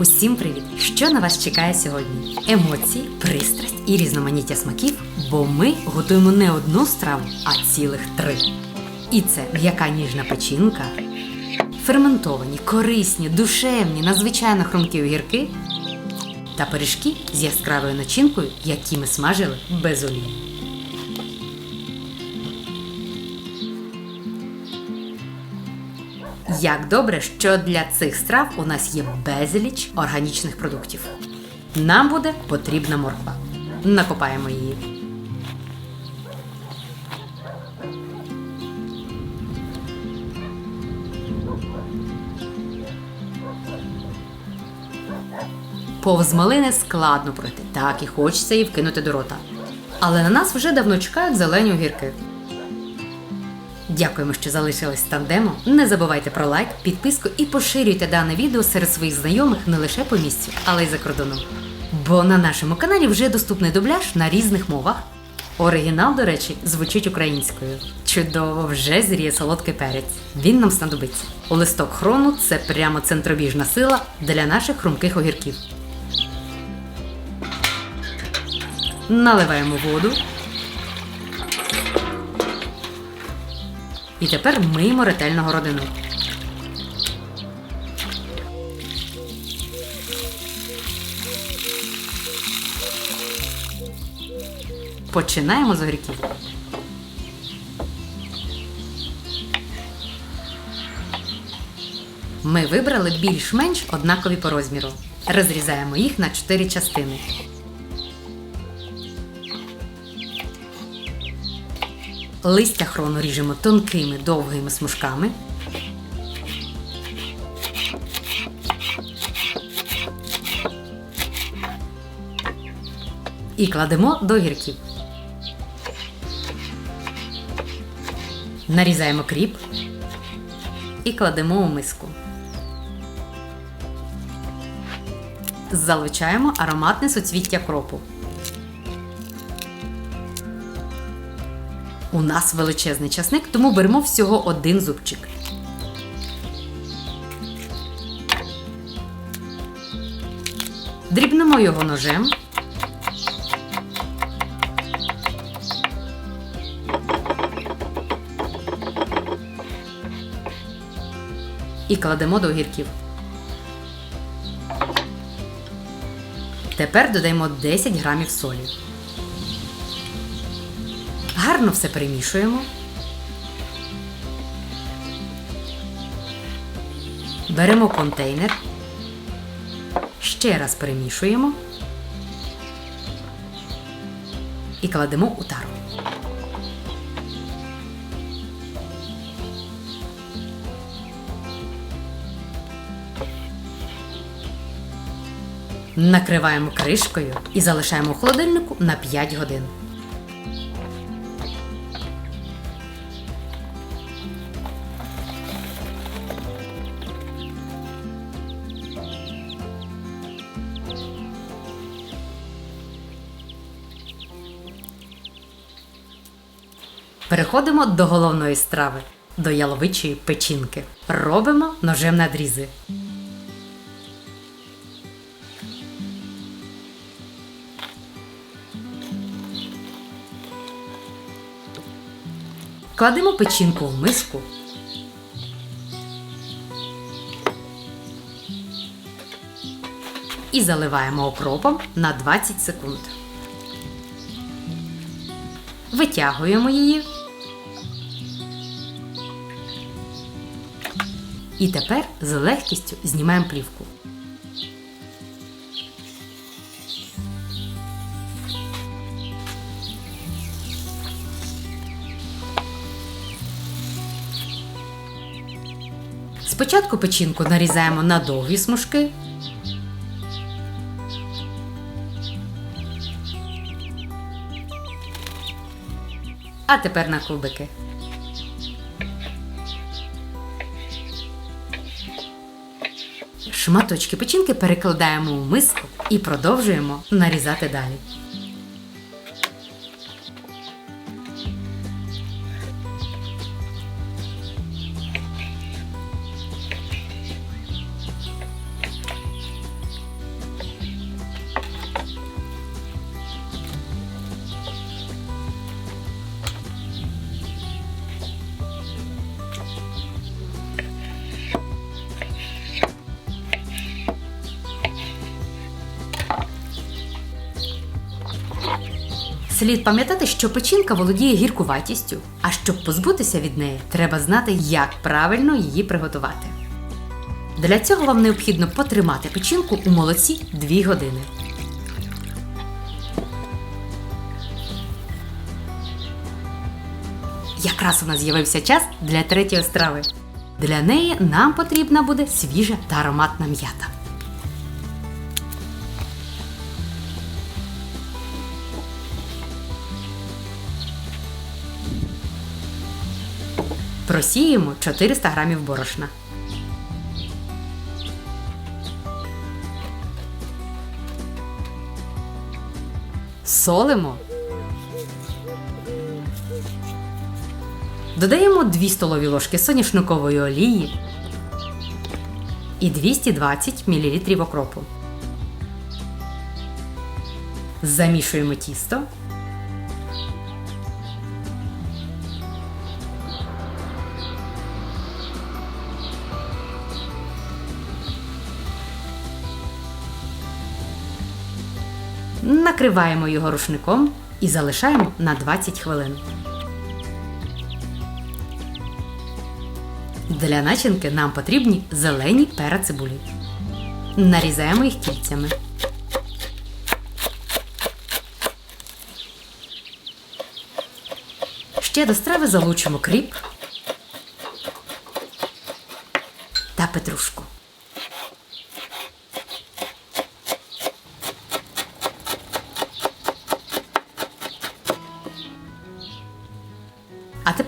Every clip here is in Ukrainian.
Усім привіт! Що на вас чекає сьогодні? Емоції, пристрасть і різноманіття смаків, бо ми готуємо не одну страву, а цілих три. І це м'яка ніжна печінка, ферментовані, корисні, душевні, надзвичайно хрумкі огірки та пиріжки з яскравою начинкою, які ми смажили без олії. Як добре, що для цих страв у нас є безліч органічних продуктів. Нам буде потрібна морква. Накопаємо її. Повз малини складно пройти, так і хочеться її вкинути до рота. Але на нас вже давно чекають зелені огірки. Дякуємо, що залишились тандемом. Не забувайте про лайк, підписку і поширюйте дане відео серед своїх знайомих не лише по місцю, але й за кордоном. Бо на нашому каналі вже доступний дубляж на різних мовах. Оригінал, до речі, звучить українською. Чудово, вже зріє солодкий перець. Він нам знадобиться. У листок хрону це прямо центробіжна сила для наших хрумких огірків. Наливаємо воду. І тепер миємо ретельно городину. Починаємо з огірків. Ми вибрали більш-менш однакові по розміру. Розрізаємо їх на 4 частини. Листя хрону ріжемо тонкими довгими смужками. І кладемо до гірків. Нарізаємо кріп і кладемо у миску. Залучаємо ароматне суцвіття кропу. У нас величезний часник, тому беремо всього один зубчик. Дрібнемо його ножем. І кладемо до огірків. Тепер додаємо 10 грамів солі. Гарно все перемішуємо. Беремо контейнер. Ще раз перемішуємо і кладемо у тару. Накриваємо кришкою і залишаємо у холодильнику на 5 годин. Переходимо до головної страви до яловичої печінки. Робимо ножем надрізи. Кладемо печінку в миску. І заливаємо окропом на 20 секунд. Витягуємо її. І тепер з легкістю знімаємо плівку. Спочатку печінку нарізаємо на довгі смужки. А тепер на кубики. Шматочки печінки перекладаємо у миску і продовжуємо нарізати далі. Слід пам'ятати, що печінка володіє гіркуватістю, а щоб позбутися від неї, треба знати, як правильно її приготувати. Для цього вам необхідно потримати печінку у молоці 2 години. Якраз у нас з'явився час для третьої страви. Для неї нам потрібна буде свіжа та ароматна м'ята. Просіємо 400 грамів борошна. Солимо. Додаємо 2 столові ложки соняшникової олії і 220 мл окропу. Замішуємо тісто. Накриваємо його рушником і залишаємо на 20 хвилин. Для начинки нам потрібні зелені пера цибулі. Нарізаємо їх кільцями. Ще до страви залучимо кріп та петрушку.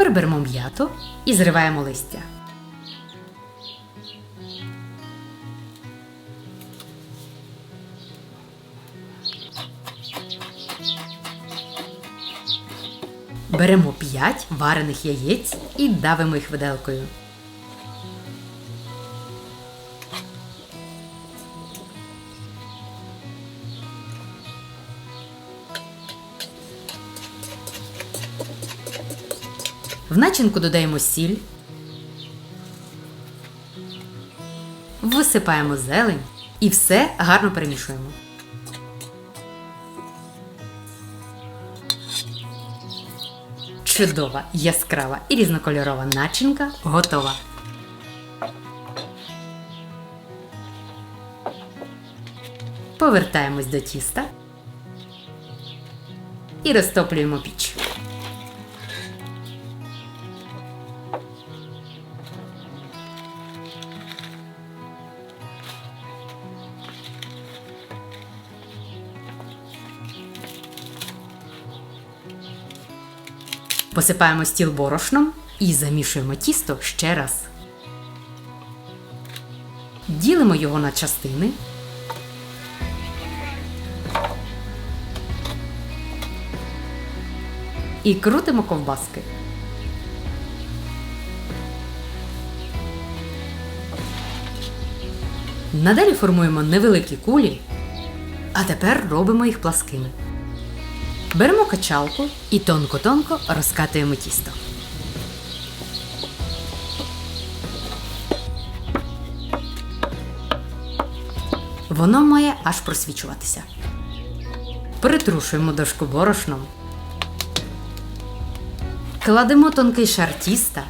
Тепер беремо м'яту і зриваємо листя. Беремо 5 варених яєць і давимо їх виделкою. В начинку додаємо сіль. Висипаємо зелень і все гарно перемішуємо. Чудова, яскрава і різнокольорова начинка готова. Повертаємось до тіста і розтоплюємо піч. Посипаємо стіл борошном і замішуємо тісто ще раз. Ділимо його на частини. І крутимо ковбаски. Надалі формуємо невеликі кулі, а тепер робимо їх пласкими. Беремо качалку і тонко-тонко розкатуємо тісто. Воно має аж просвічуватися. Притрушуємо дошку борошном. Кладемо тонкий шар тіста.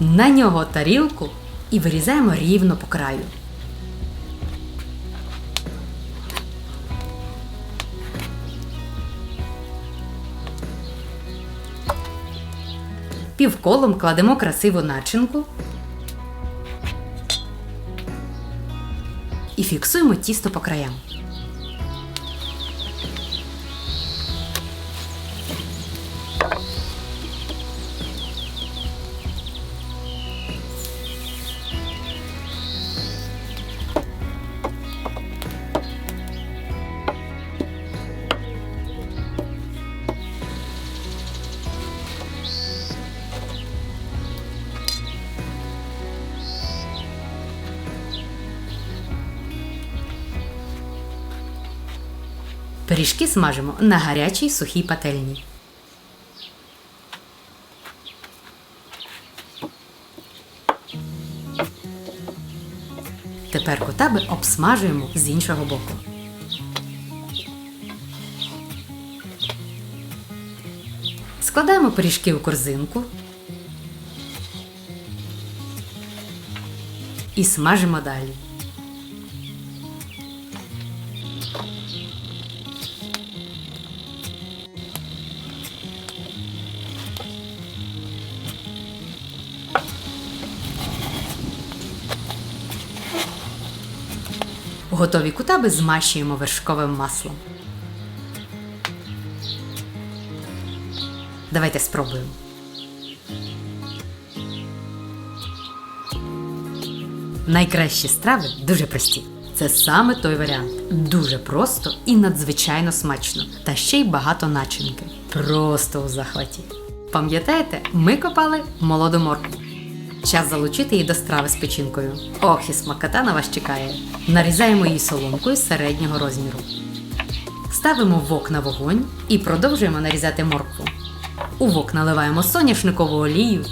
На нього тарілку і вирізаємо рівно по краю. Півколом кладемо красиву начинку і фіксуємо тісто по краям. Пиріжки смажимо на гарячій сухій пательні. Тепер котаби обсмажуємо з іншого боку. Складаємо пиріжки у корзинку і смажимо далі. Готові кутаби змащуємо вершковим маслом. Давайте спробуємо. Найкращі страви дуже прості. Це саме той варіант. Дуже просто і надзвичайно смачно. Та ще й багато начинки. Просто у захваті. Пам'ятаєте, ми копали молоду моркву. Час залучити її до страви з печінкою. Ох, і смакота на вас чекає. Нарізаємо її соломкою середнього розміру. Ставимо вок на вогонь і продовжуємо нарізати моркву. У вок наливаємо соняшникову олію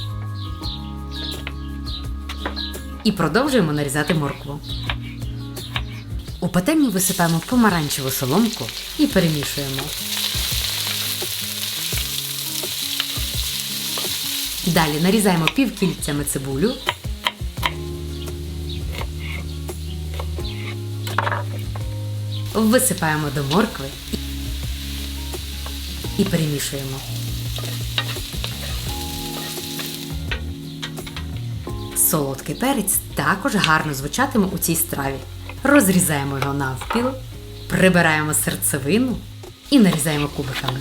і продовжуємо нарізати моркву. У пательню висипаємо помаранчеву соломку і перемішуємо. Далі нарізаємо півкільцями цибулю. Висипаємо до моркви і перемішуємо. Солодкий перець також гарно звучатиме у цій страві. Розрізаємо його навпіл, прибираємо серцевину і нарізаємо кубиками.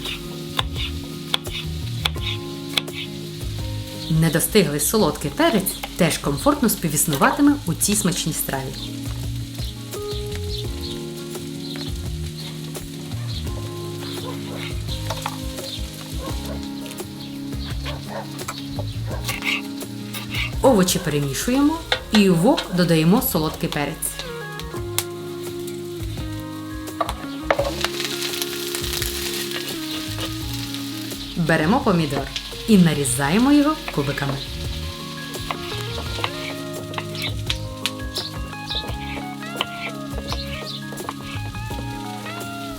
Недостиглий солодкий перець теж комфортно співіснуватиме у цій смачній страві. Овочі перемішуємо і у вок додаємо солодкий перець. Беремо помідор і нарізаємо його кубиками.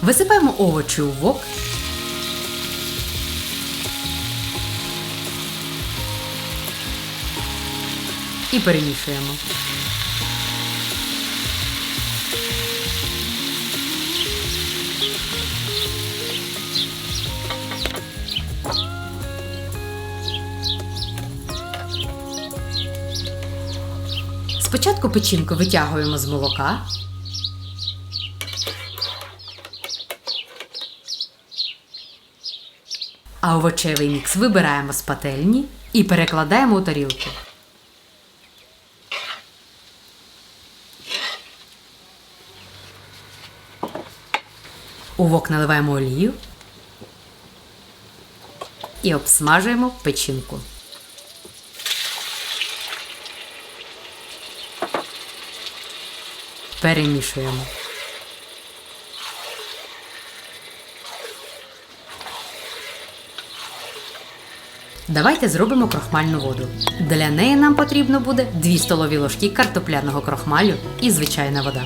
Висипаємо овочі у вок. І перемішуємо. Спочатку печінку витягуємо з молока. А овочевий мікс вибираємо з пательні і перекладаємо у тарілку. У вок наливаємо олію і обсмажуємо печінку. Перемішуємо. Давайте зробимо крохмальну воду. Для неї нам потрібно буде 2 столові ложки картопляного крохмалю і звичайна вода.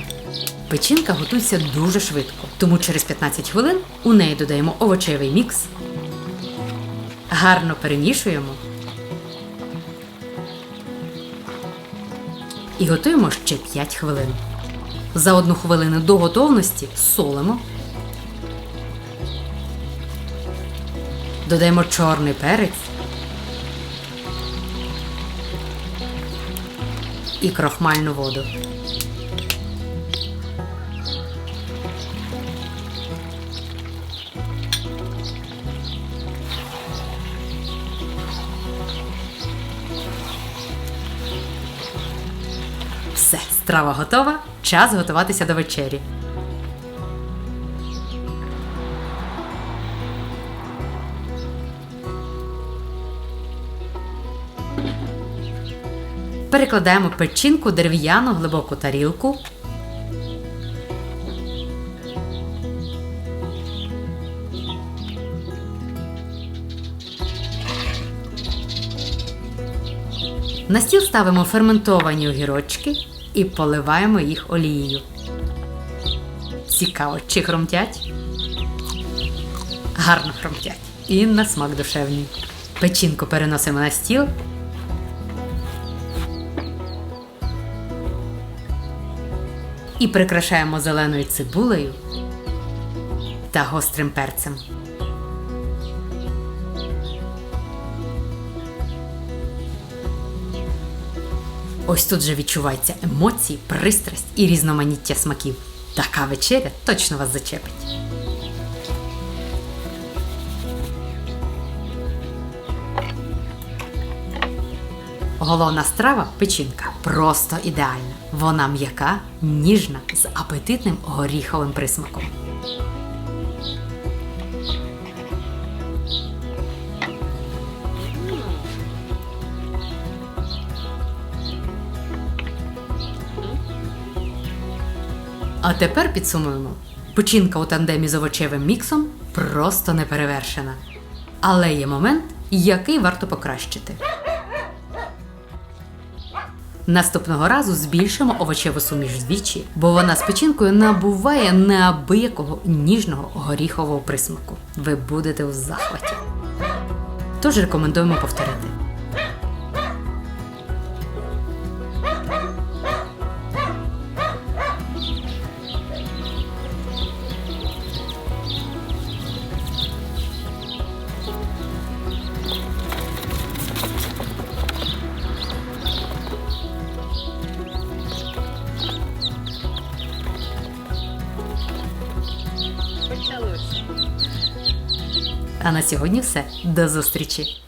Печінка готується дуже швидко, тому через 15 хвилин у неї додаємо овочевий мікс. Гарно перемішуємо. І готуємо ще 5 хвилин. За одну хвилину до готовності солимо. Додаємо чорний перець. І крохмальну воду. Все, страва готова. Час готуватися до вечері. Перекладаємо печінку дерев'яну глибоку тарілку. На стіл ставимо ферментовані огірочки і поливаємо їх олією. Цікаво, чи хромтять? Гарно хромтять. і на смак душевний. Печінку переносимо на стіл. І прикрашаємо зеленою цибулею та гострим перцем. Ось тут же відчуваються емоції, пристрасть і різноманіття смаків. Така вечеря точно вас зачепить. Головна страва печінка. Просто ідеальна. Вона м'яка, ніжна, з апетитним горіховим присмаком. А тепер підсумуємо. Печінка у тандемі з овочевим міксом просто неперевершена. Але є момент, який варто покращити. Наступного разу збільшимо овочеву суміш вдвічі, бо вона з печінкою набуває неабиякого ніжного горіхового присмаку. Ви будете у захваті. Тож рекомендуємо повторити. Сьогодні все. До зустрічі!